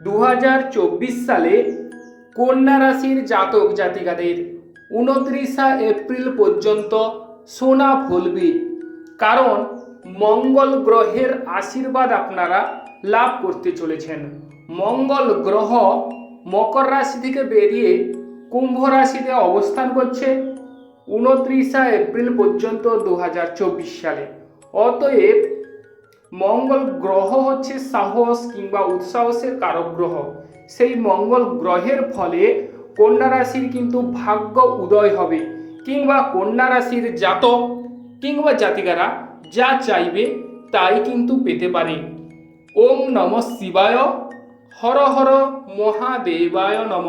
দু হাজার চব্বিশ সালে কন্যা রাশির জাতক জাতিকাদের উনত্রিশা এপ্রিল পর্যন্ত সোনা ফলবে কারণ মঙ্গল গ্রহের আশীর্বাদ আপনারা লাভ করতে চলেছেন। মঙ্গল গ্রহ মকর রাশি থেকে বেরিয়ে কুম্ভ রাশিতে অবস্থান করছে উনত্রিশা এপ্রিল পর্যন্ত দু হাজার চব্বিশ সালে। অতএব মঙ্গল গ্রহ হচ্ছে সাহস কিংবা উৎসাহসের কারক গ্রহ সেই মঙ্গল গ্রহের ফলে কন্যা রাশির কিন্তু ভাগ্য উদয় হবে কিংবা কন্যা রাশির জাতক কিংবা জাতিকারা যা চাইবে তাই কিন্তু পেতে পারে। ওম নম শিবায়, হর হর মহাদেবায় নম।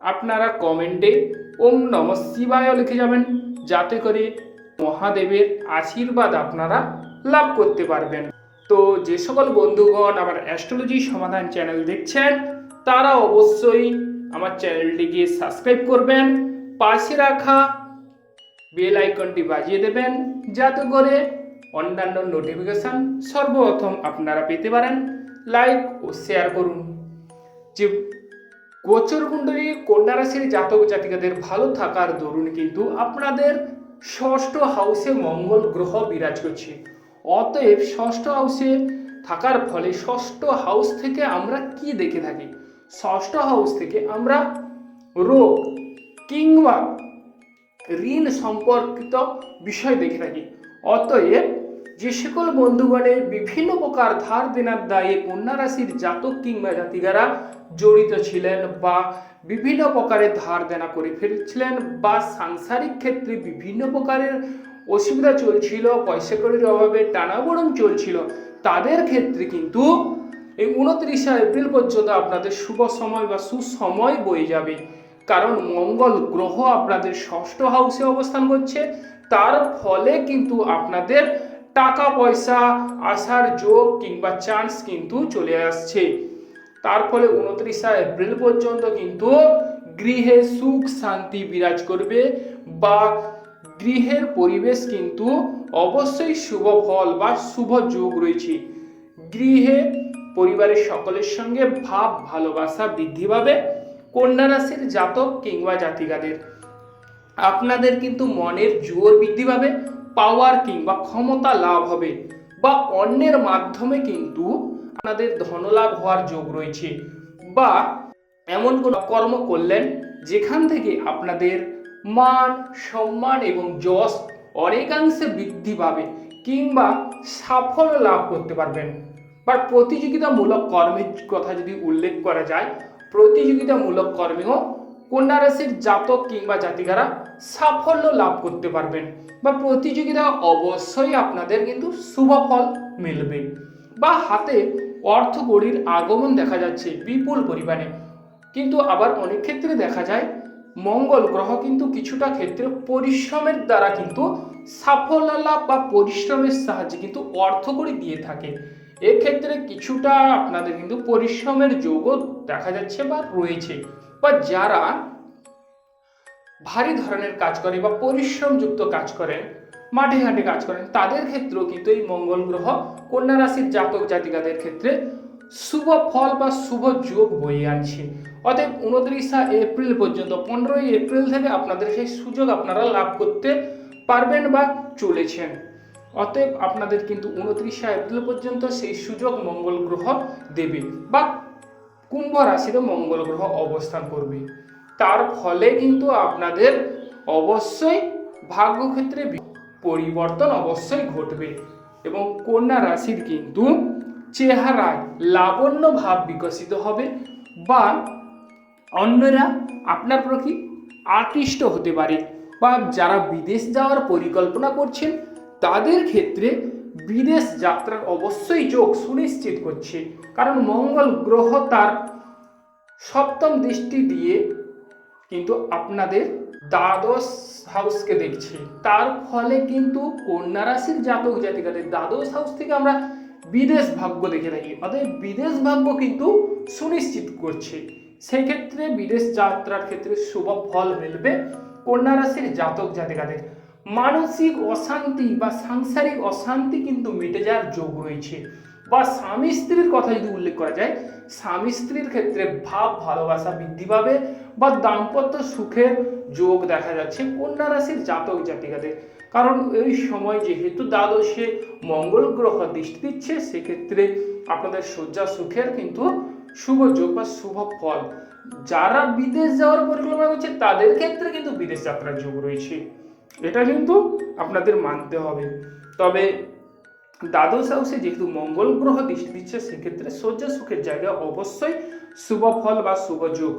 আপনারা কমেন্টে ওম নম শিবায় লিখে যাবেন, যাতে করে মহাদেবের আশীর্বাদ আপনারা লাভ করতে পারবেন। তো যে সকল বন্ধুগণ আমার অ্যাস্ট্রোলজি সমাধান চ্যানেল দেখছেন, তারা অবশ্যই আমার চ্যানেলটিকে সাবস্ক্রাইব করবেন, পাশে রাখা বেল আইকনটি বাজিয়ে দেবেন, যাতে করে অন্যান্য নোটিফিকেশান সর্বপ্রথম আপনারা পেতে পারেন। লাইক ও শেয়ার করুন। যে গোচর কুণ্ডলী কন্যা রাশির জাতক জাতিকাদের ভালো থাকার দরুন কিন্তু আপনাদের ষষ্ঠ হাউসে মঙ্গল গ্রহ বিরাজ করছে। অতএব ষষ্ঠ হাউসে থাকার ফলে ষষ্ঠ হাউস থেকে আমরা কি দেখে থাকি? ষষ্ঠ হাউস থেকে আমরা রোগ কিংবা ঋণ সম্পর্কিত বিষয় দেখে থাকি। অতএব যে সকল বন্ধুগণের বিভিন্ন প্রকার ধার দেনার দায়ে কন্যা রাশির জাতক কিংবা জাতিকারা জড়িত ছিলেন বা বিভিন্ন প্রকারের ধার দেনা করে ফেলছিলেন বা সাংসারিক ক্ষেত্রে বিভিন্ন প্রকারের অসুবিধা চলছিল পয়সা কড়ির অভাবে টানাবড়ন চলছিল। তাদের ক্ষেত্রে কিন্তু এই উনত্রিশে এপ্রিল পর্যন্ত আপনাদের শুভ সময় বা সুসময় বয়ে যাবে। কারণ মঙ্গল গ্রহ আপনাদের ষষ্ঠ হাউসে অবস্থান করছে। তার ফলে কিন্তু আপনাদের টাকা পয়সা আসার যোগ কিংবা চান্স কিন্তু চলে আসছে। তার ফলে উনত্রিশে এপ্রিল পর্যন্ত কিন্তু গৃহে সুখ শান্তি বিরাজ করবে বা গৃহের পরিবেশ কিন্তু অবশ্যই শুভ ফল বা শুভ যোগ রয়েছে। গৃহে পরিবারের সকলের সঙ্গে ভাব, ভালোবাসা বৃদ্ধি পাবে কন্যা রাশির জাতক কিংবা জাতিকাদের। আপনাদের কিন্তু মনের জোর বৃদ্ধি পাবে পাওয়ার কিংবা ক্ষমতা লাভ হবে বা অন্যের মাধ্যমে কিন্তু আপনাদের ধনলাভ হওয়ার যোগ রয়েছে বা এমন কোনো কর্ম করলেন যেখান থেকে আপনাদের মান, সম্মান এবং যশ অনেকাংশে বৃদ্ধি পাবে কিংবা সাফল্য লাভ করতে পারবেন। বা প্রতিযোগিতামূলক কর্মের কথা যদি উল্লেখ করা যায়, প্রতিযোগিতামূলক কর্মেও কন্যা রাশির জাতক কিংবা জাতিকারা সাফল্য লাভ করতে পারবেন বা প্রতিযোগিতা অবশ্যই আপনাদের কিন্তু শুভ ফল মিলবে। বা হাতে অর্থ কড়ির আগমন দেখা যাচ্ছে বিপুল পরিমাণে। কিন্তু আবার অনেক ক্ষেত্রে দেখা যায় মঙ্গল গ্রহ কিন্তু কিছুটা ক্ষেত্রে পরিশ্রমের দ্বারা কিন্তু সাফল্য লাভ বা পরিশ্রমের সাহায্যে কিন্তু অর্থকড়ি দিয়ে থাকে। এক্ষেত্রে কিছুটা আপনাদের কিন্তু পরিশ্রমের যোগও দেখা যাচ্ছে বা রয়েছে। বা যারা ভারী ধরনের কাজ করে বা পরিশ্রমযুক্ত কাজ করেন, মাঠে ঘাটে কাজ করেন, তাদের ক্ষেত্রেও কিন্তু এই মঙ্গল গ্রহ কন্যা রাশির জাতক জাতিকাদের ক্ষেত্রে শুভ ফল বা শুভ যোগ বয়ে আনছে। অতএব উনত্রিশা এপ্রিল পর্যন্ত, পনেরোই এপ্রিল থেকে আপনাদের সেই সুযোগ আপনারা লাভ করতে পারবেন বা চলেছেন। অতএব আপনাদের কিন্তু উনত্রিশা এপ্রিল পর্যন্ত সেই সুযোগ মঙ্গল গ্রহ দেবে বা কুম্ভ রাশিতে মঙ্গল গ্রহ অবস্থান করবে। তার ফলে কিন্তু আপনাদের অবশ্যই ভাগ্যক্ষেত্রে পরিবর্তন অবশ্যই ঘটবে এবং কন্যা রাশির কিন্তু চেহারায় লাবণ্য ভাব বিকশিত হবে বা অন্যরা আপনার প্রতি আকৃষ্ট হতে পারে বা যারা বিদেশ যাওয়ার পরিকল্পনা করছেন, তাদের ক্ষেত্রে বিদেশ যাত্রার অবশ্যই যোগ সুনিশ্চিত করছে। কারণ মঙ্গল গ্রহ তার সপ্তম দৃষ্টি দিয়ে কিন্তু আপনাদের দ্বাদশ হাউসকে দেখছে। তার ফলে কিন্তু কন্যা রাশির জাতক জাতিকাদের দ্বাদশ হাউস থেকে আমরা বিদেশ ভাগ্য দেখে থাকি। অতএব বিদেশ ভাগ্য কিন্তু সুনিশ্চিত করছে। সেই ক্ষেত্রে বিদেশ যাত্রার ক্ষেত্রে শুভ ফল মিলবে। কন্যা রাশির জাতক জাতিকাদের। মানসিক অশান্তি বা সাংসারিক অশান্তি কিন্তু মিটে যাওয়ার যোগ রয়েছে। বা স্বামী স্ত্রীর কথা যদি উল্লেখ করা যায়, স্বামী স্ত্রীর ক্ষেত্রে ভাব, ভালোবাসা বৃদ্ধি পাবে বা দাম্পত্য সুখের যোগ দেখা যাচ্ছে কন্যা রাশির জাতক জাতিকাদের। কারণ এই সময় যেহেতু দ্বাদশে মঙ্গল গ্রহ দৃষ্টি দিচ্ছে, সেক্ষেত্রে আপনাদের শয্যা সুখের কিন্তু শুভ যোগ বা শুভ ফল। যারা বিদেশ যাওয়ার পরিকল্পনা করছে, তাদের ক্ষেত্রে কিন্তু বিদেশ যাত্রার যোগ রয়েছে। এটা কিন্তু আপনাদের মানতে হবে। তবে দ্বাদশ হাউসে যেহেতু মঙ্গল গ্রহ দৃষ্টি দিচ্ছে, সেক্ষেত্রে শয্যা সুখের জায়গায় অবশ্যই শুভ ফল বা শুভ যোগ।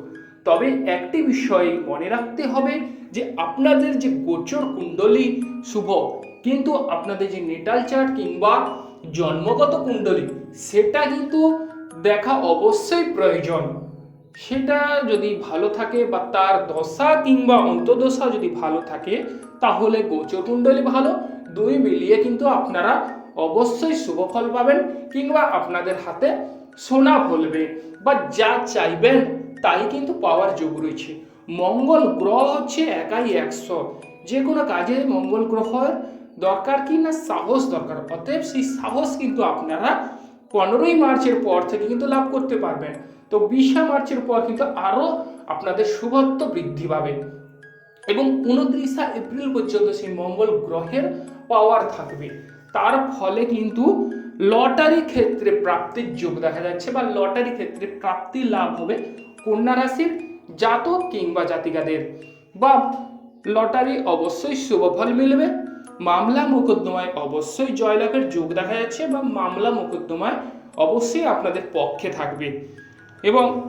তবে একটি বিষয় মনে রাখতে হবে যে, আপনাদের যে গোচর কুণ্ডলী শুভ, কিন্তু আপনাদের যে নেটাল চার্ট কিংবা জন্মগত কুণ্ডলী, সেটা কিন্তু দেখা অবশ্যই প্রয়োজন। সেটা যদি ভালো থাকে বা তার দশা কিংবা অন্তদশা যদি ভালো থাকে, তাহলে গোচর কুণ্ডলী ভালো। দুই মিলিয়ে কিন্তু আপনারা অবশ্যই শুভ ফল পাবেন কিংবা আপনাদের হাতে সোনা ফলবে বা যা চাইবেন তাই কিন্তু পাওয়ার যোগ রয়েছে। মঙ্গল গ্রহ হচ্ছে একাই একশো। যে কোনো কাজে মঙ্গল গ্রহের দরকার কি না সাহস দরকার। অতএব সেই সাহস কিন্তু আপনারা পনেরোই মার্চের পর থেকে কিন্তু লাভ করতে পারবেন। তো বিশে মার্চের পর কিন্তু আরও আপনাদের শুভত্ব বৃদ্ধি পাবে। এবং উনত্রিশা এপ্রিল পর্যন্ত সেই মঙ্গল গ্রহের পাওয়ার থাকবে। তার ফলে কিন্তু লটারি ক্ষেত্রে প্রাপ্তির যোগ দেখা যাচ্ছে বা লটারি ক্ষেত্রে প্রাপ্তি লাভ হবে কন্যা রাশির জাতক কিংবা জাতিকাদের। বা লটারি অবশ্যই শুভ ফল মিলবে। মামলা মোকদ্দমায় অবশ্যই জয়লাভের যোগ দেখা যাচ্ছে বা মামলা মোকদ্দমায় অবশ্যই আপনাদের পক্ষে থাকবে। এবং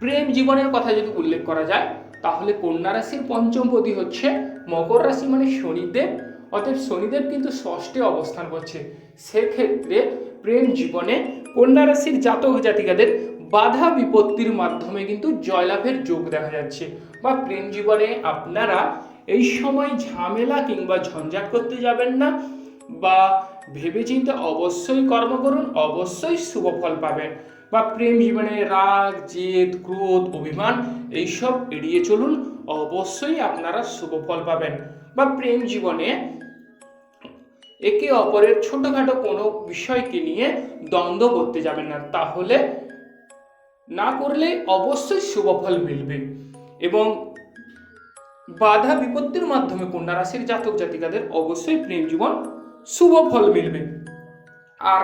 প্রেম জীবনের কথা যদি উল্লেখ করা যায়, তাহলে কন্যা রাশির পঞ্চমপতি হচ্ছে মকর রাশি মানে শনিদেব। অতএব শনিদেব কিন্তু ষষ্ঠে অবস্থান করছে। সেক্ষেত্রে প্রেম জীবনে কন্যা রাশির জাতক জাতিকাদের বাধা বিপত্তির মাধ্যমে কিন্তু জয়লাভের যোগ দেখা যাচ্ছে। বা প্রেম জীবনে আপনারা এই সময় ঝামেলা কিংবা ঝঞ্ঝাট করতে যাবেন না বা ভেবেচিন্তে অবশ্যই কর্ম করুন, অবশ্যই শুভ ফল পাবেন। বা প্রেম জীবনে রাগ, জেদ, ক্রোধ, অভিমান এইসব এড়িয়ে চলুন, অবশ্যই আপনারা শুভ ফল পাবেন। বা প্রেম জীবনে একে অপরের ছোটখাটো কোনো বিষয়কে নিয়ে দ্বন্দ্ব করতে যাবেন না। তাহলে না করলে অবশ্যই শুভ ফল মিলবে। এবং বাধা বিপত্তির মাধ্যমে কন্যা রাশির জাতক জাতিকাদের অবশ্যই প্রেম জীবন, শুভ ফল মিলবে। আর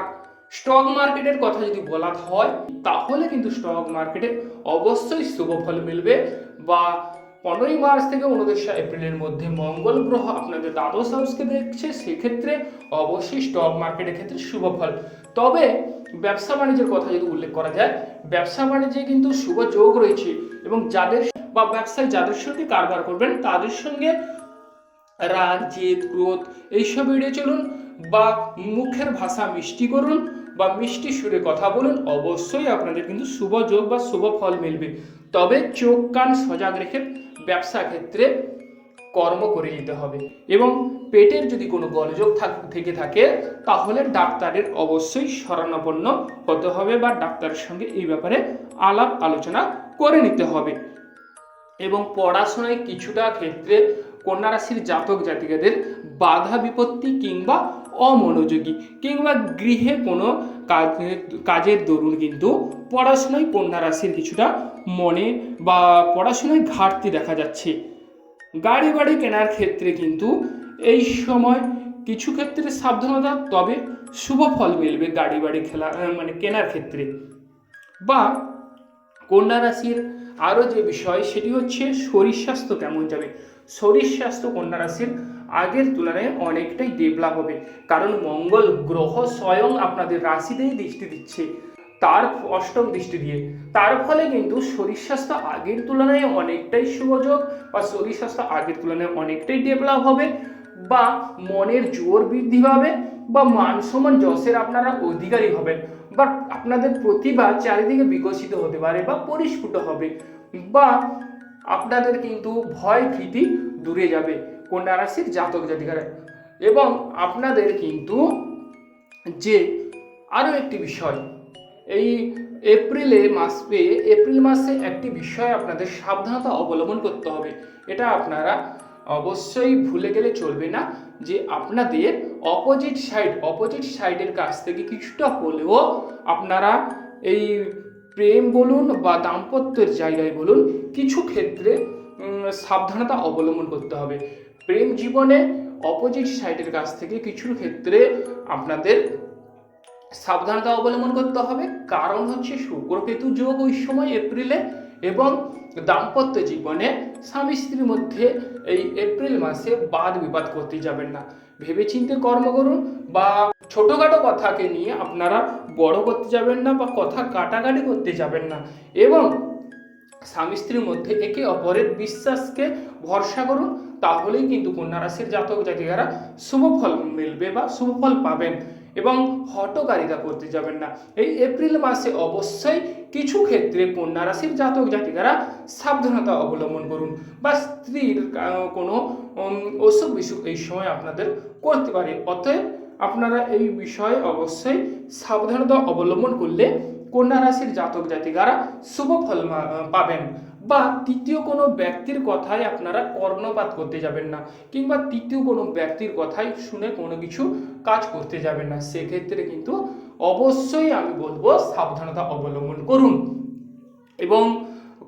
স্টক মার্কেটের কথা যদি বলা হয়, তাহলে কিন্তু স্টক মার্কেটে অবশ্যই শুভ ফল মিলবে বা পনেরোই মার্চ থেকে উনত্রিশে এপ্রিলের মধ্যে মঙ্গল গ্রহ আপনাদের দ্বাদশ হাউসকে দেখছে, সেক্ষেত্রে অবশ্যই স্টক মার্কেটের ক্ষেত্রে শুভ ফল। তবে ব্যবসা বাণিজ্যের কথা যদি উল্লেখ করা যায়, ব্যবসা বাণিজ্যে কিন্তু শুভ যোগ রয়েছে এবং যাদের বা ব্যবসায় যাদের সঙ্গে কারবার করবেন, তাদের সঙ্গে রাগ, জেদ, ক্রোধ, এইসব এড়িয়ে চলুন বা মুখের ভাষা মিষ্টি করুন বা মিষ্টি সুরে কথা বলুন, অবশ্যই আপনাদের কিন্তু শুভ যোগ বা শুভ ফল মিলবে। তবে চোখ কান সজাগ রেখে ব্যবসা ক্ষেত্রে কর্ম করে নিতে হবে। এবং পেটের যদি কোনো গলযোগ থাক থেকে তাহলে ডাক্তারের অবশ্যই শরণাপন্ন হতে হবে বা ডাক্তারের সঙ্গে এই ব্যাপারে আলাপ আলোচনা করে নিতে হবে। এবং পড়াশোনায় কিছুটা ক্ষেত্রে কন্যা রাশির জাতক জাতিকাদের বাধা বিপত্তি কিংবা অমনোযোগী কিংবা গৃহে কোনো কাজের কাজের দরুন কিন্তু পড়াশোনায় কন্যা রাশির কিছুটা মনে বা পড়াশোনায় ঘাটতি দেখা যাচ্ছে। গাড়ি বাড়ি কেনার ক্ষেত্রে কিন্তু এই সময় কিছু ক্ষেত্রে সাবধানতা, তবে শুভ ফল মিলবে গাড়ি বাড়ি খেলা মানে কেনার ক্ষেত্রে। বা কন্যা রাশির আরও যে বিষয়, সেটি হচ্ছে শরীর স্বাস্থ্য কেমন যাবে? শরীর স্বাস্থ্য কন্যা রাশির আগের তুলনায় অনেকটাই ডেভেলপ হবে। কারণ মঙ্গল গ্রহ স্বয়ং আপনাদের রাশিতেই দৃষ্টি দিচ্ছে, তার অষ্টম দৃষ্টি দিয়ে। তার ফলে কিন্তু শরীর স্বাস্থ্য আগের তুলনায় অনেকটাই সুযোগ বা শরীর স্বাস্থ্য আগের তুলনায় অনেকটাই ডেভেলপ হবে বা মনের জোর বৃদ্ধি পাবে বা মান সমান যশের আপনারা অধিকারী হবেন বা আপনাদের প্রতিভা চারিদিকে বিকশিত হতে পারে বা পরিস্ফুট হবে বা আপনাদের কিন্তু ভয় ভীতি দূরে যাবে। কন্যা রাশির জাতক জাতিকারা? এবং আপনাদের কিন্তু যে আরও একটি বিষয়, এই এপ্রিলে মাসে এপ্রিল মাসে একটি বিষয় আপনাদের সাবধানতা অবলম্বন করতে হবে। এটা আপনারা অবশ্যই ভুলে গেলে চলবে না যে আপনাদের অপোজিট সাইড অপোজিট সাইডের কাছ থেকে কিছুটা হলেও আপনারা এই প্রেম বলুন বা দাম্পত্যের জায়গায় বলুন, কিছু ক্ষেত্রে সাবধানতা অবলম্বন করতে হবে। প্রেম জীবনে অপোজিট সাইডের কাছ থেকে কিছু ক্ষেত্রে আপনাদের সাবধানতা অবলম্বন করতে হবে। কারণ হচ্ছে শুক্রকেতু যোগ ওই সময় এপ্রিলে এবং দাম্পত্য জীবনে স্বামী স্ত্রীর মধ্যে এই এপ্রিল মাসে বাদ বিবাদ করতে যাবেন না। ভেবেচিন্তে কর্ম করুন বা ছোটোখাটো কথাকে নিয়ে আপনারা বড় করতে যাবেন না বা কথা কাটাকাটি করতে যাবেন না। এবং স্বামী স্ত্রীর মধ্যে একে অপরের বিশ্বাসকে ভরসা করুন, তাহলেই কিন্তু কন্যা রাশির জাতক জাতিকারা শুভ ফল মিলবে বা শুভ ফল পাবেন এবং হটকারিতা করতে যাবেন না। এই এপ্রিল মাসে অবশ্যই কিছু ক্ষেত্রে কন্যা রাশির জাতক জাতিকারা সাবধানতা অবলম্বন করুন বা স্ত্রীর কোনো অসুখ বিসুখ এই সময় আপনাদের করতে পারে। অতএব আপনারা এই বিষয়ে অবশ্যই সাবধানতা অবলম্বন করলে কন্যা রাশির জাতক জাতিকারা শুভ ফল পাবেন। বা তৃতীয় কোনো ব্যক্তির কথায় আপনারা কর্ণপাত করতে যাবেন না, কিংবা তৃতীয় কোনো ব্যক্তির কথাই শুনে কোনো কিছু কাজ করতে যাবেন না। সেক্ষেত্রে কিন্তু অবশ্যই আমি বলব সাবধানতা অবলম্বন করুন। এবং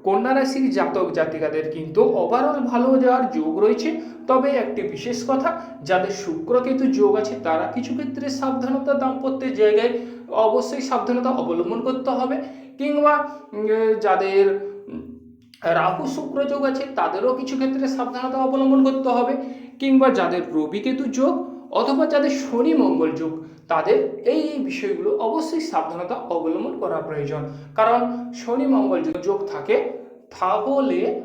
কন্যা রাশির জাতক জাতিকাদের কিন্তু ওভারঅল ভালো যাওয়ার যোগ রয়েছে। তবে একটি বিশেষ কথা, যাদের শুক্রকেতু যোগ আছে, তারা কিছু ক্ষেত্রে সাবধানতা দাম্পত্যের জায়গায় অবশ্যই সাবধানতা অবলম্বন করতে হবে। কিংবা যাদের রাহু শুক্র যোগ আছে, তাদেরও কিছু ক্ষেত্রে সাবধানতা অবলম্বন করতে হবে। কিংবা, যাদের রবি কেতু যোগ অথবা যাদের শনি মঙ্গল যোগ, তাদের এই বিষয়গুলো অবশ্যই সাবধানতা অবলম্বন করা প্রয়োজন। কারণ, শনি মঙ্গল যোগ থাকে, তাহলে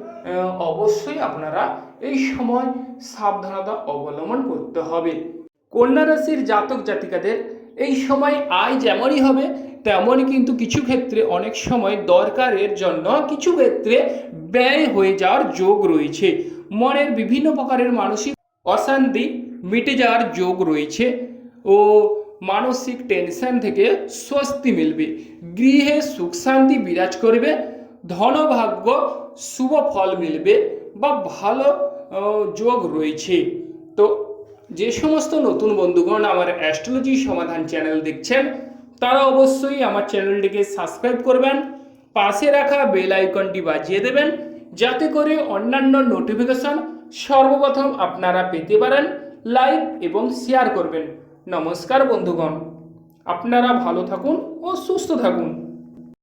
অবশ্যই আপনারা এই সময় সাবধানতা অবলম্বন করতে হবে। কন্যা রাশির জাতক জাতিকাদের এই সময় আয় যেমনই হবে, তেমনই কিন্তু কিছু ক্ষেত্রে অনেক সময় দরকারের জন্য কিছু ক্ষেত্রে ব্যয় হয়ে যাওয়ার যোগ রয়েছে। মনের বিভিন্ন প্রকারের মানসিক অশান্তি মিটে যাওয়ার যোগ রয়েছে ও মানসিক টেনশন থেকে স্বস্তি মিলবে। গৃহে সুখ শান্তি বিরাজ করবে, ধনভাগ্য শুভ ফল মিলবে বা ভালো যোগ রয়েছে। তো যে সমস্ত নতুন বন্ধুগণ আমার অ্যাস্ট্রোলজি সমাধান চ্যানেল দেখছেন, তারা অবশ্যই আমার চ্যানেলটিকে সাবস্ক্রাইব করবেন, পাশে রাখা বেল আইকনটি বাজিয়ে দেবেন, যাতে করে অন্যান্য নোটিফিকেশন সর্বপ্রথম আপনারা পেতে পারেন লাইক এবং শেয়ার করবেন। নমস্কার বন্ধুগণ। আপনারা ভালো থাকুন ও সুস্থ থাকুন।